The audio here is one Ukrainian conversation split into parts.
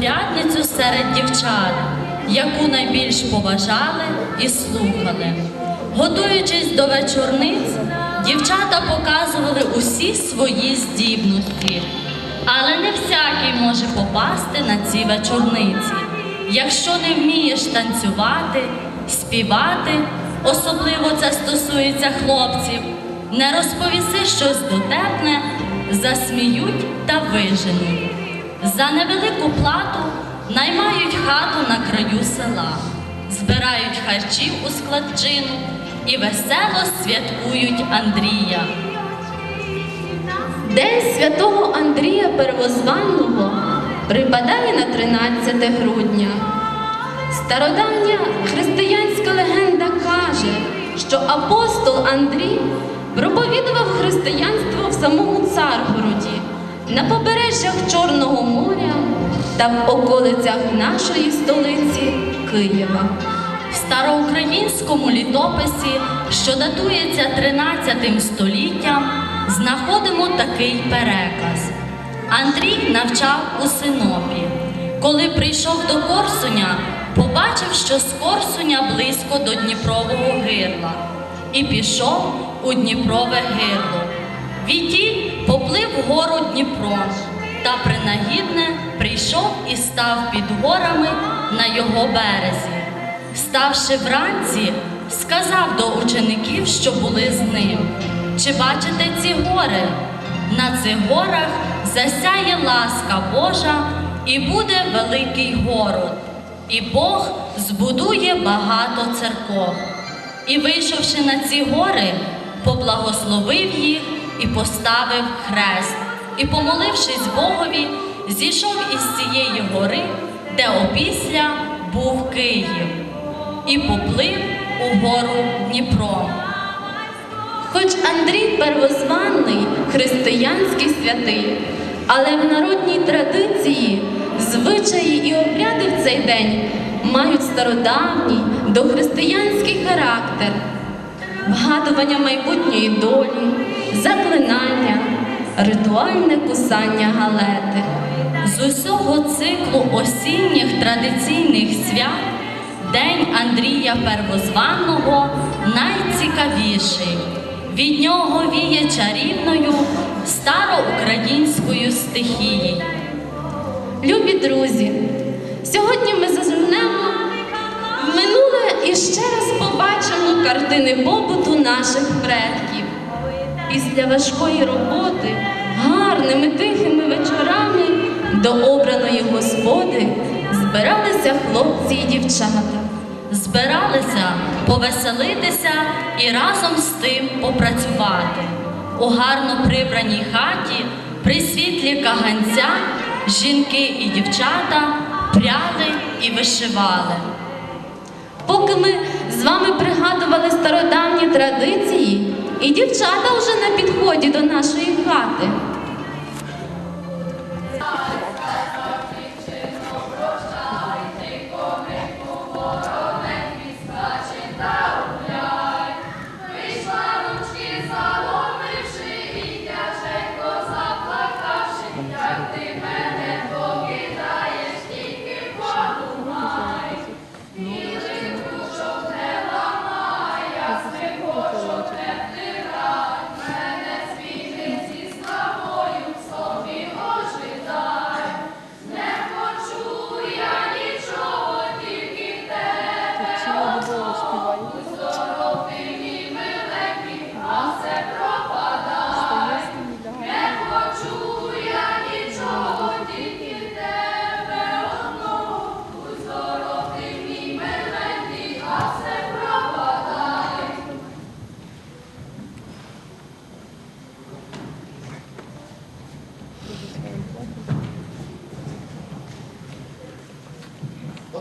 порядницю серед дівчат, яку найбільш поважали і слухали. Готуючись до вечорниць, дівчата показували усі свої здібності. Але не всякий може попасти на ці вечорниці. Якщо не вмієш танцювати, співати, особливо це стосується хлопців, не розповіси щось дотепне, засміють та виженуть. За невелику плату наймають хату на краю села, збирають харчів у складчину і весело святкують Андрія. День святого Андрія Первозванного припадає на 13 грудня. Стародавня християнська легенда каже, що апостол Андрій проповідував християнство в самому Царгороді, на побережжях Чорного моря та в околицях нашої столиці Києва. В староукраїнському літописі, що датується 13 століттям, знаходимо такий переказ. Андрій навчав у Синопі. Коли прийшов до Корсуня, побачив, що з Корсуня близько до Дніпрового гирла, і пішов у Дніпрове гирло. Відтіль поплив вгору Дніпром, та принагідне прийшов і став під горами на його березі. Ставши вранці, сказав до учеників, що були з ним. Чи бачите ці гори? На цих горах засяє ласка Божа і буде великий город, і Бог збудує багато церков. І, вийшовши на ці гори, поблагословив їх і поставив хрест, і, помолившись Богові, зійшов із цієї гори, де опісля був Київ, і поплив угору Дніпром. Хоч Андрій Первозванний християнський святий, але в народній традиції звичаї і обряди в цей день мають стародавній дохристиянський характер, вгадування майбутньої долі, заклинання, ритуальне кусання галети. З усього циклу осінніх традиційних свят День Андрія Первозваного найцікавіший. Від нього віє чарівною староукраїнською стихією. Любі друзі, сьогодні ми зазирнемо минуле і ще раз побачимо картини побуту наших предків. Після важкої роботи, гарними тихими вечорами до обраної господи збиралися хлопці і дівчата. Збиралися повеселитися і разом з тим попрацювати. У гарно прибраній хаті, при світлі каганця, жінки і дівчата пряли і вишивали. Поки ми з вами пригадували стародавні традиції, і дівчата вже на підході до нашої хати.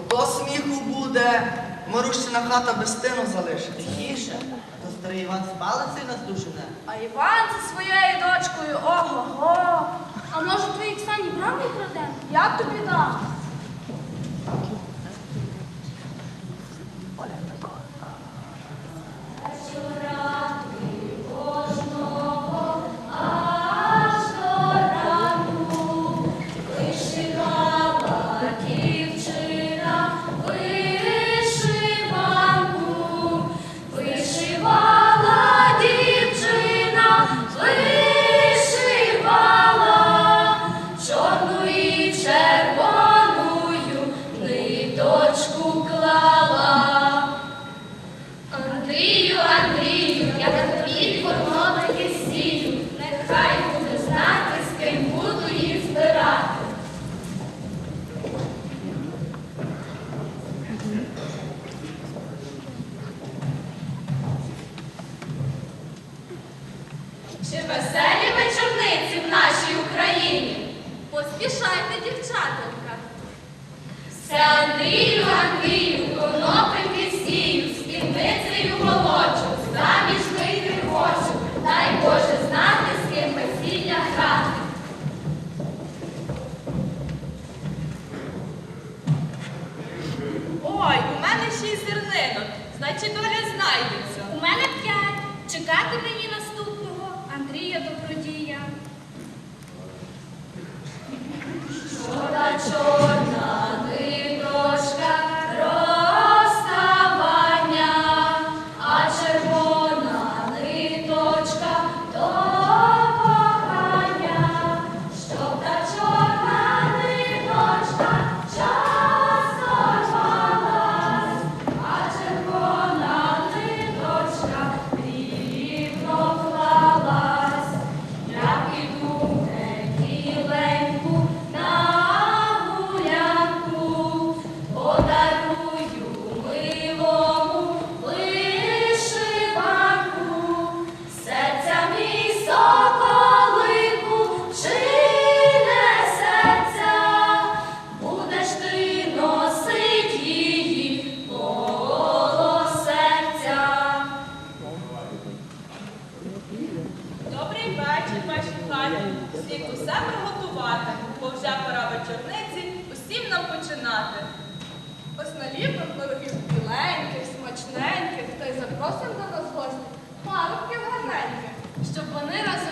Ото сміху буде, Марущина хата без тину залишиться. Тихіше, то старий Іван з палицею нас. А Іван зі своєю дочкою, ого-го. А може твої Ксані браму крадемо? Як тобі дам? Пішайте, дівчатонка. Все Андрію, Андрію. запросимо до нас Парубки в гарненьких, щоб вони разом.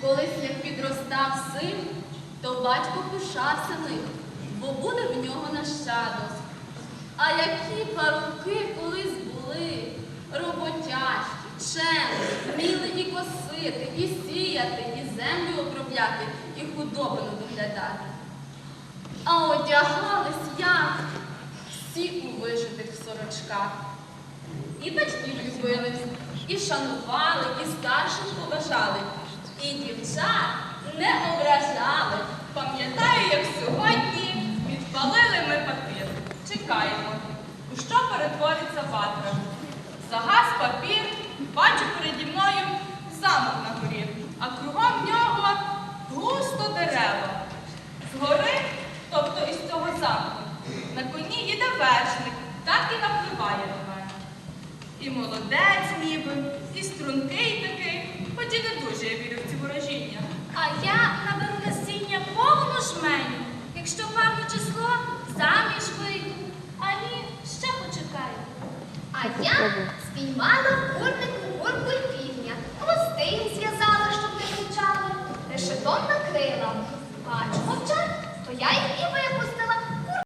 Колись як підростав син, то батько пишався ним, бо буде в нього нащадок. А які парубки колись були роботящі, чемні, вміли і косити, і сіяти, і землю обробляти, і худобину доглядати. А одягались як всі у вижитих сорочках. І батьків любили, і шанували, і старших поважали і дівчат не ображали. Пам'ятаю, як сьогодні підпалили ми папір. Чекаємо, у що перетвориться ватра. Загас папір, бачу переді мною замок на горі, а кругом нього густо дерева. Згори, тобто із цього замку, на коні їде вершник, так і напливає до мене. І молодець ніби, і стрункий такий, хоч не дуже я вірю в ці ворожіння. А я наберу насіння повну жменю. Якщо парне число, заміж вийду. А ні, ще почекаю. А я спіймала курку